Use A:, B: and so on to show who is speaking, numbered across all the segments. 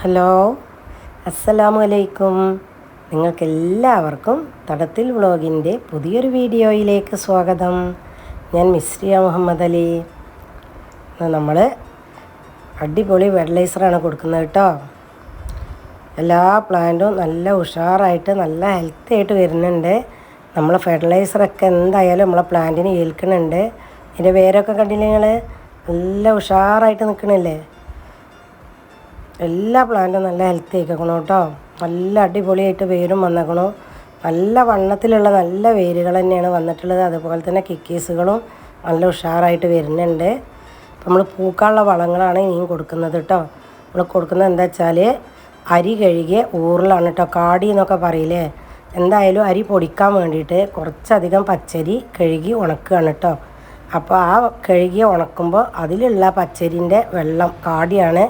A: Hello അസ്സലാമു അലൈക്കും നിങ്ങൾക്കെല്ലാവർക്കും തടത്തിൽ വ്ളോഗിന്റെ പുതിയൊരു വീഡിയോയിലേക്ക് സ്വാഗതം. ഞാൻ മിസ്രിയ മുഹമ്മദ് അലി. നമ്മൾ അടിപൊളി ഫെർട്ടിലൈസറാണ് കൊടുക്കുന്നത് കേട്ടോ. എല്ലാ പ്ലാന്റും നല്ല ഉഷാറായിട്ട് നല്ല ഹെൽത്തി ആയിട്ട് വരുന്നുണ്ട്. നമ്മളെ ഫെർട്ടിലൈസറൊക്കെ എന്തായാലും നമ്മളെ പ്ലാന്റിന് ഏൽക്കുന്നുണ്ട്. ഇതിന്റെ വേരൊക്കെ കണ്ടില്ലേ നല്ല ഉഷാറായിട്ട് നിൽക്കണില്ലേ? എല്ലാ പ്ലാന്റും നല്ല ഹെൽത്തി ആയിക്കണം കേട്ടോ. നല്ല അടിപൊളിയായിട്ട് വേരും വന്നേക്കണം. നല്ല വണ്ണത്തിലുള്ള നല്ല വേരുകൾ തന്നെയാണ് വന്നിട്ടുള്ളത്. അതുപോലെ തന്നെ കിക്കീസുകളും നല്ല ഉഷാറായിട്ട് വരുന്നുണ്ട്. നമ്മൾ പൂക്കാനുള്ള വളങ്ങളാണ് ഇനിയും കൊടുക്കുന്നത് കേട്ടോ. നമ്മൾ കൊടുക്കുന്നത് എന്താ വെച്ചാൽ അരി കഴുകിയ ഊറിലാണ് കേട്ടോ. കാടി എന്നൊക്കെ പറയില്ലേ? എന്തായാലും അരി പൊടിക്കാൻ വേണ്ടിയിട്ട് കുറച്ചധികം പച്ചരി കഴുകി ഉണക്കുകയാണ് കേട്ടോ. അപ്പോൾ ആ കഴുകി ഉണക്കുമ്പോൾ അതിലുള്ള പച്ചരിന്റെ വെള്ളം കാടിയാണ്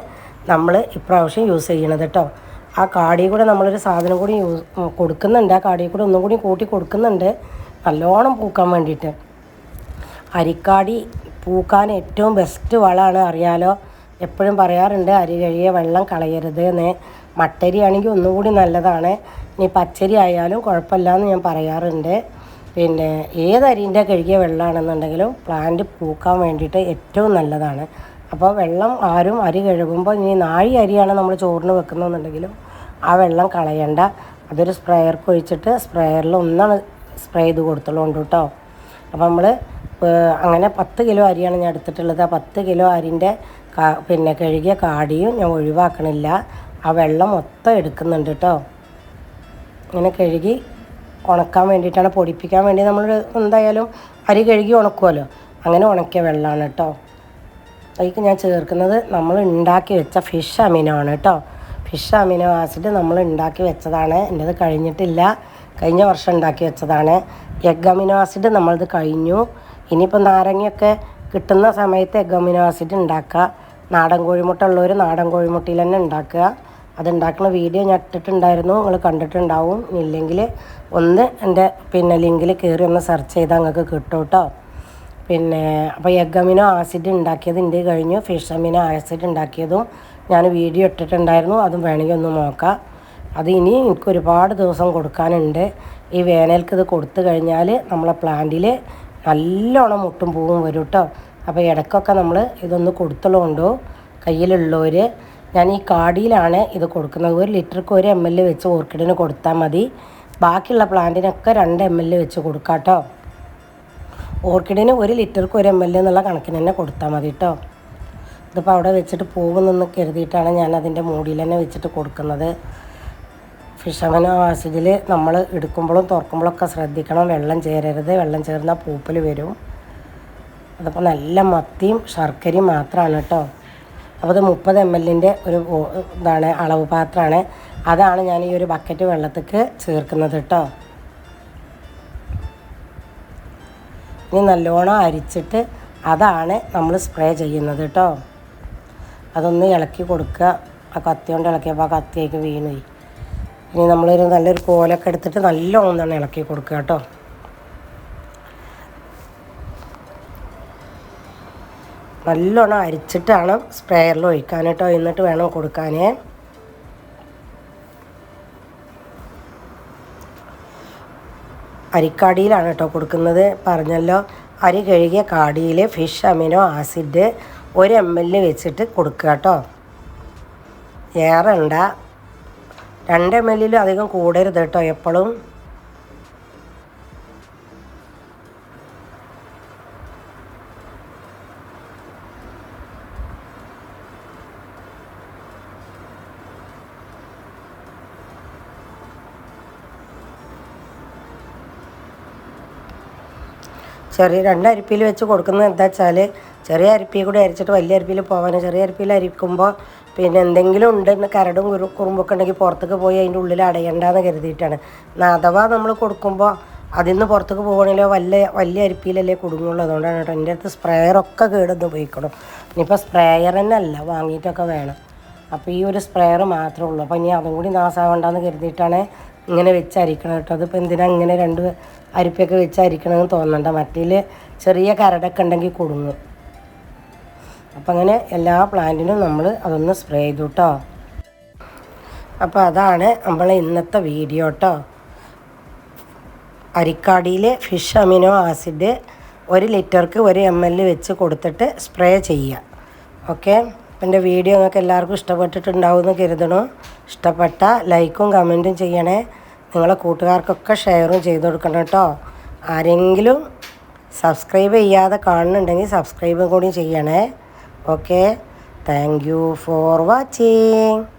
A: നമ്മൾ ഇപ്രാവശ്യം യൂസ് ചെയ്യണത് കേട്ടോ ആ കാടി കൂടെ നമ്മളൊരു സാധനം കൂടി യൂസ് കൊടുക്കുന്നുണ്ട്. ആ കാടി കൂടെ ഒന്നും കൂടി കൂട്ടി കൊടുക്കുന്നുണ്ട്. നല്ലോണം പൂക്കാൻ വേണ്ടിയിട്ട്. അരിക്കാടി പൂക്കാൻ ഏറ്റവും ബെസ്റ്റ് വളമാണ്. അറിയാലോ? എപ്പോഴും പറയാറുണ്ട് അരി കഴിയ വെള്ളം കളയരുത് എന്ന്. മട്ടരി ആണെങ്കിൽ ഒന്നുകൂടി നല്ലതാണ്. ഇനി പച്ചരി ആയാലും കുഴപ്പമില്ല എന്ന് ഞാൻ പറയാറുണ്ട്. പിന്നെ ഏത് അരിന്റെ കഴുകിയ വെള്ളമാണെന്നുണ്ടെങ്കിലും പ്ലാന്റ് പൂക്കാൻ വേണ്ടിയിട്ട് ഏറ്റവും നല്ലതാണ്. അപ്പോൾ വെള്ളം ആരും അരി കഴുകുമ്പോൾ ഇനി നാഴി അരിയാണ് നമ്മൾ ചോറിന് വെക്കുന്നതെന്നുണ്ടെങ്കിലും ആ വെള്ളം കളയണ്ട. അതൊരു സ്പ്രേയർക്ക് ഒഴിച്ചിട്ട് സ്പ്രേയറിൽ ഒന്നാണ് സ്പ്രേ ചെയ്ത് കൊടുത്തുള്ളൂ കേട്ടോ. അപ്പോൾ നമ്മൾ അങ്ങനെ പത്ത് കിലോ അരിയാണ് ഞാൻ എടുത്തിട്ടുള്ളത്. ആ പത്ത് കിലോ അരിന്റെ പിന്നെ കഴുകിയ കാടിയും ഞാൻ ഒഴിവാക്കണില്ല. ആ വെള്ളം മൊത്തം എടുക്കുന്നുണ്ട് കേട്ടോ. ഇങ്ങനെ കഴുകി ഉണക്കാൻ വേണ്ടിയിട്ടാണ് പൊടിപ്പിക്കാൻ വേണ്ടി നമ്മൾ എന്തായാലും അരി കഴുകി ഉണക്കുമല്ലോ അങ്ങനെ ഉണക്കിയ വെള്ളമാണ് കേട്ടോ. അതിലേക്ക് ഞാൻ ചേർക്കുന്നത് നമ്മൾ ഉണ്ടാക്കി വെച്ച ഫിഷ് അമിനോ ആണ് കേട്ടോ. ഫിഷ് അമിനോ ആസിഡ് നമ്മൾ ഉണ്ടാക്കി വെച്ചതാണ്. എന്റെത് കഴിഞ്ഞിട്ടില്ല. കഴിഞ്ഞ വർഷം ഉണ്ടാക്കി വെച്ചതാണ്. എഗ് അമിനോ ആസിഡ് നമ്മളത് കഴിഞ്ഞു. ഇനിയിപ്പോൾ നാരങ്ങയൊക്കെ കിട്ടുന്ന സമയത്ത് എഗ് അമിനോ ആസിഡ് ഉണ്ടാക്കുക. നാടൻ കോഴിമുട്ട ഉള്ളവർ നാടൻ കോഴിമുട്ടയിൽ തന്നെ ഉണ്ടാക്കുക. അത് ഉണ്ടാക്കുന്ന വീഡിയോ ഞാൻ ഇട്ടിട്ടുണ്ടായിരുന്നു. നിങ്ങൾ കണ്ടിട്ടുണ്ടാവും. ഇല്ലെങ്കിൽ ഒന്ന് എന്റെ പിന്നെ ലിങ്കിൽ കയറി ഒന്ന് സെർച്ച് ചെയ്താൽ നിങ്ങൾക്ക് കിട്ടും കേട്ടോ. പിന്നെ അപ്പോൾ എഗ് അമിനോ ആസിഡ് ഉണ്ടാക്കിയത് എന്റെ കഴിഞ്ഞു. ഫിഷ് അമിനോ ആസിഡ് ഉണ്ടാക്കിയതും ഞാൻ വീഡിയോ ഇട്ടിട്ടുണ്ടായിരുന്നു. അതും വേണമെങ്കിൽ ഒന്ന് നോക്കാം. അത് ഇനി എനിക്ക് ഒരുപാട് ദിവസം കൊടുക്കാനുണ്ട്. ഈ വേനൽക്ക് ഇത് കൊടുത്തു കഴിഞ്ഞാൽ നമ്മളെ പ്ലാന്റിൽ നല്ലോണം മുട്ടും പൂവും വരും കേട്ടോ അപ്പോൾ ഇടയ്ക്കൊക്കെ നമ്മൾ ഇതൊന്ന് കൊടുത്തുള്ളതുകൊണ്ടോ കയ്യിലുള്ളവർ ഞാൻ ഈ കാടിയിലാണ് ഇത് കൊടുക്കുന്നത്. ഒരു ലിറ്റർക്ക് ഒരു എം എൽ വെച്ച് ഓർക്കിഡിന് കൊടുത്താൽ മതി. ബാക്കിയുള്ള പ്ലാന്റിനൊക്കെ രണ്ട് എം എൽ വെച്ച് കൊടുക്കാം കേട്ടോ ഓർക്കിഡിന് ഒരു ലിറ്റർക്ക് ഒരു എം എൽ എന്നുള്ള കണക്കിന് തന്നെ കൊടുത്താൽ മതി കേട്ടോ. ഇതിപ്പോൾ അവിടെ വെച്ചിട്ട് പോകുന്നെന്ന് കരുതിയിട്ടാണ് ഞാൻ അതിന്റെ മൂടിയിൽ തന്നെ വെച്ചിട്ട് കൊടുക്കുന്നത്. ഫിഷമന ആസിഡിൽ നമ്മൾ എടുക്കുമ്പോഴും തുറക്കുമ്പോഴൊക്കെ ശ്രദ്ധിക്കണം. വെള്ളം ചേരരുത്. വെള്ളം ചേർന്നാൽ പൂപ്പൽ വരും. അതിപ്പോൾ നല്ല മത്തിയും ശർക്കരയും മാത്രമാണ് കേട്ടോ. അപ്പോൾ ഇത് മുപ്പത് എം എല്ലിന്റെ ഒരു ഇതാണ് അളവ് പാത്രമാണ്. അതാണ് ഞാൻ ഈ ഒരു ബക്കറ്റ് വെള്ളത്തേക്ക് ചേർക്കുന്നത് കേട്ടോ. ഇനി നല്ലോണം അരിച്ചിട്ട് അതാണ് നമ്മൾ സ്പ്രേ ചെയ്യുന്നത് കേട്ടോ അതൊന്ന് ഇളക്കി കൊടുക്കുക. ആ കത്തി കൊണ്ട് ഇളക്കിയപ്പോൾ ആ കത്തിയേക്ക് വീണുപോയി. ഇനി നമ്മളൊരു നല്ലൊരു കോലൊക്കെ എടുത്തിട്ട് നല്ലോണം ഇളക്കി കൊടുക്കുക കേട്ടോ നല്ലോണം അരിച്ചിട്ടാണ് സ്പ്രേയറിൽ ഒഴിക്കാൻ കേട്ടോ എന്നിട്ട് വേണം കൊടുക്കാൻ അരിക്കാടിയിലാണ് കേട്ടോ കൊടുക്കുന്നത്. പറഞ്ഞല്ലോ അരി കഴുകിയ കാടിയിൽ ഫിഷ് അമിനോ ആസിഡ് ഒരു എം എൽ വെച്ചിട്ട് കൊടുക്കുക കേട്ടോ. ഏറെ ഉണ്ട രണ്ട് എം എല്ലിലും അധികം കൂടരുത് കേട്ടോ എപ്പോഴും ചെറിയ രണ്ട് അരിപ്പിയിൽ വെച്ച് കൊടുക്കുന്നത് എന്താ വെച്ചാൽ ചെറിയ അരിപ്പിയിൽ കൂടി അരിച്ചിട്ട് വലിയ അരിപ്പിയിൽ പോകാൻ ചെറിയ അരിപ്പിയിൽ അരിക്കുമ്പോൾ പിന്നെ എന്തെങ്കിലും ഉണ്ടെന്ന് കരടും കുരു കുറുമ്പൊക്കെ ഉണ്ടെങ്കിൽ പുറത്തേക്ക് പോയി അതിന്റെ ഉള്ളിൽ അടയണ്ടെന്ന് കരുതിയിട്ടാണ്. അഥവാ നമ്മൾ കൊടുക്കുമ്പോൾ അതിൽ നിന്ന് പുറത്തേക്ക് പോകണമെങ്കിലോ വലിയ വലിയ അരിപ്പിയിലല്ലേ കുടുങ്ങുള്ളൂ. അതുകൊണ്ടാണ് കേട്ടോ എന്റെ അടുത്ത് സ്പ്രേയറൊക്കെ കേടുന്ന് ഉപയോഗിക്കണം. ഇനിയിപ്പോൾ സ്പ്രേയർ തന്നെ അല്ല വാങ്ങിയിട്ടൊക്കെ വേണം. അപ്പോൾ ഈ ഒരു സ്പ്രേയർ മാത്രമേ ഉള്ളൂ. അപ്പോൾ ഇനി അതും കൂടി നാശാവണ്ടെന്ന് കരുതിയിട്ടാണ് ഇങ്ങനെ വെച്ചരിക്കണം കേട്ടോ. അതിപ്പോൾ എന്തിനാ ഇങ്ങനെ രണ്ട് അരിപ്പൊക്കെ വെച്ച് അരിക്കണമെന്ന് തോന്നണ്ട. മറ്റേൽ ചെറിയ കരടൊക്കെ ഉണ്ടെങ്കിൽ കുടുങ്ങും. അപ്പം അങ്ങനെ എല്ലാ പ്ലാന്റിനും നമ്മൾ അതൊന്ന് സ്പ്രേ ചെയ്തു കേട്ടോ അപ്പോൾ അതാണ് നമ്മളെ ഇന്നത്തെ വീഡിയോ കേട്ടോ അരിക്കാടിയിലെ ഫിഷ് അമിനോ ആസിഡ് ഒരു ലിറ്റർക്ക് ഒരു എം എൽ വെച്ച് കൊടുത്തിട്ട് സ്പ്രേ ചെയ്യുക ഓക്കെ? എന്റെ വീഡിയോ നിങ്ങൾക്ക് എല്ലാവർക്കും ഇഷ്ടപ്പെട്ടിട്ടുണ്ടാവും എന്ന് കരുതണു. ഇഷ്ടപ്പെട്ട ലൈക്കും കമന്റും ചെയ്യണേ. നിങ്ങളെ കൂട്ടുകാർക്കൊക്കെ ഷെയറും ചെയ്ത് കൊടുക്കണം കേട്ടോ. ആരെങ്കിലും സബ്സ്ക്രൈബ് ചെയ്യാതെ കാണുന്നുണ്ടെങ്കിൽ സബ്സ്ക്രൈബും കൂടി ചെയ്യണേ. Okay. Thank you for watching.